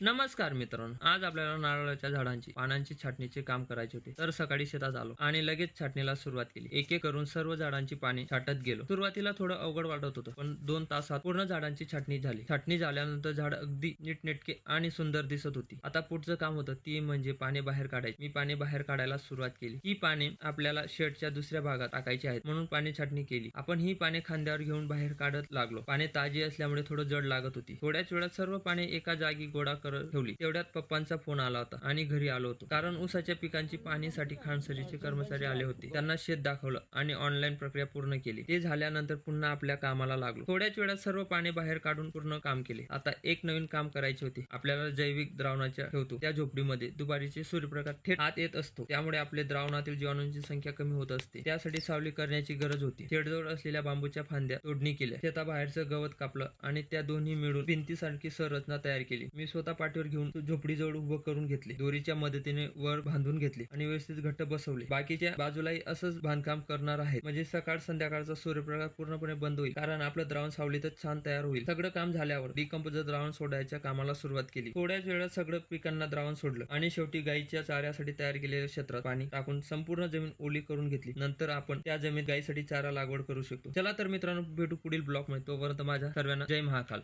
नमस्कार मित्रांनो आज आपल्याला नारळाच्या झाडांची पानांची छाटणीचे काम करायचे होते. तर सकाळी शेतात आलो आणि लगेच छाटणीला सुरुवात केली. एक एक करून सर्व झाडांची पाने छाटत गेलो. सुरुवातीला थोडं अवघड वाटत होतं पण दोन तासात पूर्ण झाडांची छाटणी झाली. छाटणी झाल्यानंतर झाड अगदी नीटनेटके आणि सुंदर दिसत होती. आता पुढचं काम होतं ती म्हणजे पाने बाहेर काढायची. मी पाने बाहेर काढायला सुरुवात केली. ही पाने आपल्याला शेडच्या दुसऱ्या भागात टाकायची आहेत म्हणून पाने छाटणी केली. आपण ही पाने खांद्यावर घेऊन बाहेर काढत लागलो. पाने ताजी असल्यामुळे थोडं जड लागत होती. थोड्याच वेळात सर्व पाने एका जागी गोळा करत ठेवली. तेवढ्यात पप्पांचा फोन आला होता आणि घरी आलो होतो. कारण ऊसाच्या पिकांची पाहणीसाठी खानसरीचे कर्मचारी आले होते. त्यांना शेत दाखवलं आणि ऑनलाईन प्रक्रिया पूर्ण केली. ते झाल्यानंतर पुन्हा आपल्या कामाला लागलो. थोड्याच वेळात सर्व पाने बाहेर काढून पूर्ण काम केले. आता एक नवीन काम करायचे होते. आपल्याला जैविक द्रावणाच्या ठेवतो. त्या झोपडीमध्ये दुपारीचे सूर्यप्रकाश थेट आत येत असतो. त्यामुळे आपले द्रावणातील जीवाणूंची संख्या कमी होत असते. त्यासाठी सावली करण्याची गरज होती. शेडजवळ असलेल्या बांबूच्या फांद्या तोडणी केल्या. शेताबाहेरचं गवत कापलं आणि त्या दोन्ही मिळून भिंतीसारखी संरचना तयार केली. मी स्वतः पाठीवर घेऊन झोपडीजवळ उभं करून घेतले. दोरीच्या मदतीने वर बांधून घेतले आणि व्यवस्थित घट्ट बसवले. बाकीच्या बाजूलाही असंच बांधकाम करणार आहे म्हणजे सकाळ संध्याकाळचा सूर्यप्रकाश पूर्णपणे बंद होईल. कारण आपलं द्रावण सावलीतच छान तयार होईल. सगळं काम झाल्यावर डिकंपोजर द्रावण सोडायच्या कामाला सुरुवात केली. थोड्याच वेळात सगळं पिकांना द्रावण सोडलं आणि शेवटी गाईच्या चाऱ्यासाठी तयार केलेल्या क्षेत्रात पाणी टाकून संपूर्ण जमीन ओली करून घेतली. नंतर आपण त्या जमीन गाईसाठी चारा लागवड करू शकतो. चला तर मित्रांनो भेटू पुढील ब्लॉकमध्ये तोपर्यंत माझ्या सर्वांना जय महाकाल.